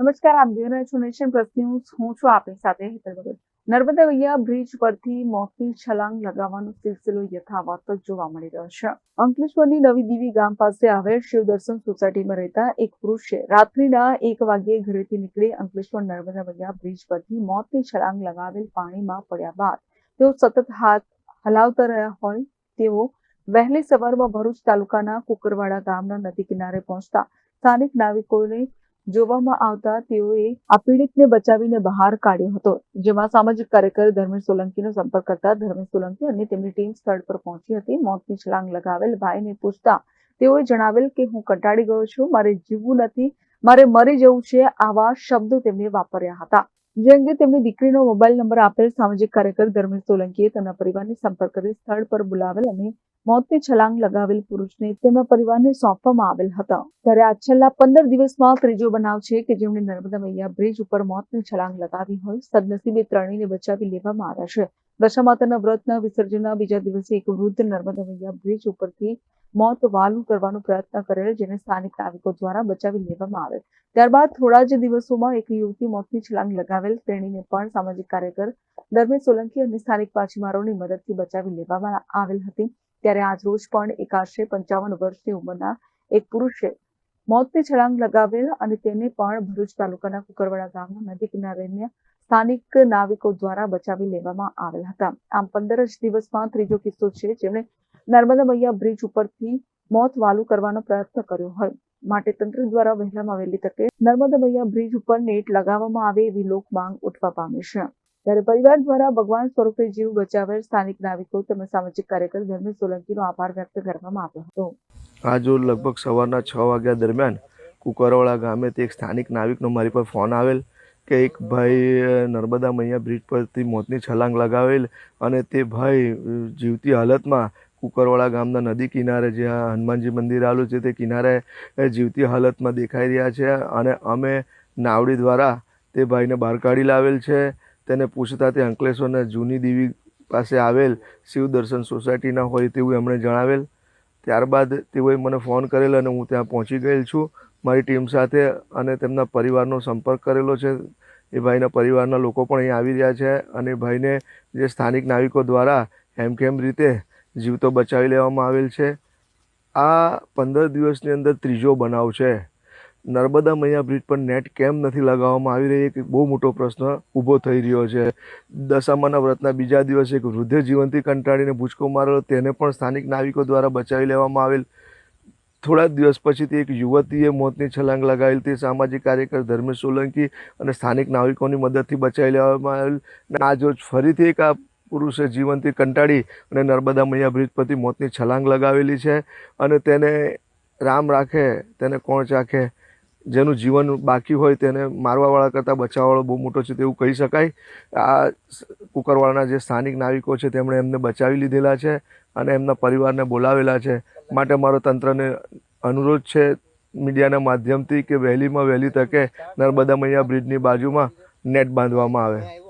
નમસ્કાર, આપ જોઈ રહ્યા છો નેશન પ્લસ ન્યૂઝ. હું છું આપની સાથે હેતર ભગત. નર્મદા વૈયા બ્રિજ પરથી મોતની છલાંગ લગાવવાનો સિલસિલો યથાવત જોવા મળી રહ્યો છે. અંકલેશ્વરની નવી દીવી ગામ પાસે આવેલ શિવદર્શન સોસાયટીમાં રહેતા એક પુરુષે રાત્રિના એક વાગ્યે ઘરેથી નીકળી અંકલેશ્વર નર્મદા વૈયા બ્રિજ પરથી મોતની છલાંગ લગાવેલ પાણીમાં પડ્યા બાદ તેઓ સતત હાથ હલાવતા રહ્યા હોય તેઓ વહેલી સવારમાં ભરૂચ તાલુકાના કુકરવાડા ગામના નદી કિનારે પહોંચતા સ્થાનિક નાવિકોને જોવામાં આવતા તેઓએ આ પીડિતને બચાવીને બહાર કાઢ્યો હતો, જેમાં સામાજિક કાર્યકર ધર્મેશ સોલંકીનો સંપર્ક કરતા ધર્મેશ સોલંકી અને તેમની ટીમ સ્થળ પર પહોંચી હતી. મોતની છલાંગ લગાવેલ ભાઈને પૂછતા તેઓએ જણાવેલ કે, હું કંટાળી ગયો છું, મારે જીવવું નથી, મારે મરી જવું છે. આવા શબ્દો તેમણે વાપર્યા હતા. જે અંગે તેમની દીકરીનો મોબાઈલ નંબર આપેલ સામાજિક કાર્યકર ધર્મેશ સોલંકીએ તેમના પરિવારને સંપર્ક કરી સ્થળ પર બોલાવેલ અને મોતની છલાંગ લગાવેલ પુરુષને તેમના પરિવારને સોંપવામાં આવેલ હતા. ત્યારે આ છેલ્લા પંદર દિવસમાં ત્રીજો બનાવ છે કે જેમણે નર્મદા મૈયા બ્રિજ ઉપર મોતને છલાંગ લગાવી હોય, સદનસીબે ત્રણેયને બચાવી લેવામાં આવ્યા છે. દશામાતાના વ્રતના વિસર્જનના બીજા દિવસે એક વૃદ્ધ નર્મદા મૈયા બ્રિજ ઉપરથી મોત વાલું કરવાનો પ્રયત્ન કરેલ જેને સ્થાનિક નાગરિકો દ્વારા બચાવી લેવામાં આવેલ. ત્યારબાદ થોડા જ દિવસોમાં એક યુવતી મોતની છલાંગ લગાવેલ, તેણીને પણ સામાજિક કાર્યકર ધર્મેશ સોલંકી અને સ્થાનિક માછીમારોની મદદથી બચાવી લેવામાં આવેલ હતી. ત્યારે આજ રોજ પણ એક આશરે પંચાવન વર્ષની ઉંમરના એક પુરુષે મોતની છલાંગ લગાવેલ અને તેને પણ ભરૂચ તાલુકાના કુકરવાડા ગામના નદી કિનારેના સ્થાનિક નાવિકો દ્વારા બચાવી લેવામાં આવેલ હતા. આમ પંદર જ દિવસમાં ત્રીજો કિસ્સો છે, જેમણે નર્મદા મૈયા બ્રિજ ઉપરથી મોત વાલું કરવાનો પ્રયત્ન કર્યો હોય. માટે તંત્ર દ્વારા વહેલામાં વહેલી તકે નર્મદા મૈયા બ્રિજ ઉપર નેટ લગાવવામાં આવે એવી લોક માંગ ઉઠવા પામી છે. ત્યારે પરિવાર દ્વારા ભગવાન સ્વરૂપે જીવ બચાવેલ સ્થાનિક નાગરિકો તેમજ સામાજિક કાર્યકર ધર્મેશ સોલંકીનો આભાર વ્યક્ત કરવામાં આવ્યો હતો. આજો લગભગ સવારના છ વાગ્યા દરમિયાન કુકરવાળા ગામે તે એક સ્થાનિક નાવિકનો મારી પર ફોન આવેલ કે એક ભાઈ નર્મદા મૈયા બ્રિજ પરથી મોતની છલાંગ લગાવેલ અને તે ભાઈ જીવતી હાલતમાં કુકરવાળા ગામના નદી કિનારે જ્યાં હનુમાનજી મંદિર આવેલું છે તે કિનારે જીવતી હાલતમાં દેખાઈ રહ્યા છે અને અમે નાવડી દ્વારા તે ભાઈને બહાર કાઢી લાવેલ છે. તેને પૂછતા તે અંકલેશ્વરના જૂની દેવી પાસે આવેલ શિવ દર્શન સોસાયટીના હોય તેવું એમણે જણાવેલ. ત્યારબાદ તેઓએ મને ફોન કરેલ અને હું ત્યાં પહોંચી ગયેલ છું. મારી ટીમ સાથે અને તેમના પરિવારનો સંપર્ક કરેલો છે. એ ભાઈના પરિવારના લોકો પણ અહીં આવી રહ્યા છે અને ભાઈને જે સ્થાનિક નાવિકો દ્વારા હેમખેમ રીતે જીવતો બચાવી લેવામાં આવેલ છે. આ પંદર દિવસની અંદર ત્રીજો બનાવ છે. નર્મદા મૈયા બ્રિજ પર નેટ કેમ નથી લગાવવામાં આવી રહી? એક બહુ મોટો પ્રશ્ન ઊભો થઈ રહ્યો છે. દશામાના વ્રતના બીજા દિવસે એક વૃદ્ધે જીવનથી કંટાળીને ભૂચકો મારેલો, તેને પણ સ્થાનિક નાવિકો દ્વારા બચાવી લેવામાં આવેલ. થોડા દિવસ પછીથી એક યુવતીએ મોતની છલાંગ લગાવેલ. તે સામાજિક કાર્યકર ધર્મેશ સોલંકી અને સ્થાનિક નાવિકોની મદદથી બચાવી લેવામાં આવેલ. આજ ફરીથી એક આ પુરુષે જીવનથી કંટાળી અને નર્મદા મૈયા બ્રિજ પરથી મોતની છલાંગ લગાવેલી છે અને તેને રામ રાખે, તેને કોણ ચાખે? જેનું જીવન બાકી હોય તેને મારવાવાળા કરતાં બચાવવાવાળો બહુ મોટો છે તેવું કહી શકાય. આ કુકરવાળાના જે સ્થાનિક નાવિકો છે તેમણે એમને બચાવી લીધેલા છે અને એમના પરિવારને બોલાવેલા છે. માટે મારો તંત્રને અનુરોધ છે મીડિયાના માધ્યમથી કે વહેલીમાં વહેલી તકે નર્મદા મૈયા બ્રિજની બાજુમાં નેટ બાંધવામાં આવે.